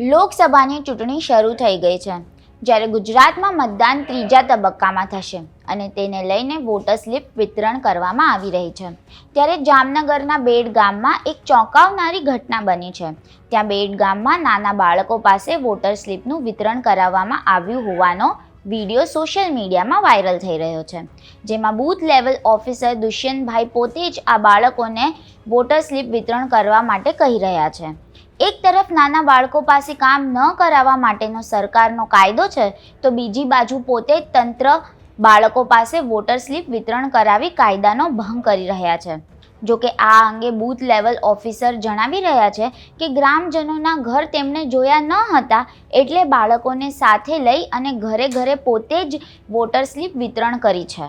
લોકસભાની ચૂંટણી શરૂ થઈ ગઈ છે, જ્યારે ગુજરાતમાં મતદાન ત્રીજા તબક્કામાં થશે અને તેને લઈને વોટર સ્લિપ વિતરણ કરવામાં આવી રહી છે. ત્યારે જામનગરના બેડ ગામમાં એક ચોંકાવનારી ઘટના બની છે. ત્યાં બેડ ગામમાં નાના બાળકો પાસે વોટર સ્લિપનું વિતરણ કરાવવામાં આવ્યું હોવાનો વીડિયો સોશિયલ મીડિયામાં વાયરલ થઈ રહ્યો છે. જેમાં બૂથ લેવલ ઓફિસર દુષ્યંતભાઈ પોતે જ આ બાળકોને વોટર સ્લીપ વિતરણ કરવા માટે કહી રહ્યા છે. એક તરફ નાના બાળકો પાસે કામ ન કરાવવા માટેનો સરકારનો કાયદો છે, તો બીજી બાજુ પોતે તંત્ર બાળકો પાસે વોટર સ્લીપ વિતરણ કરાવી કાયદાનો ભંગ કરી રહ્યા છે. જો કે આ અંગે બૂથ લેવલ ઓફિસર જણાવી રહ્યા છે કે ગ્રામજનોના ઘર તેમણે જોયા ન હતા એટલે બાળકોને સાથે લઈ અને ઘરે ઘરે પોતે જ વોટર સ્લીપ વિતરણ કરી છે.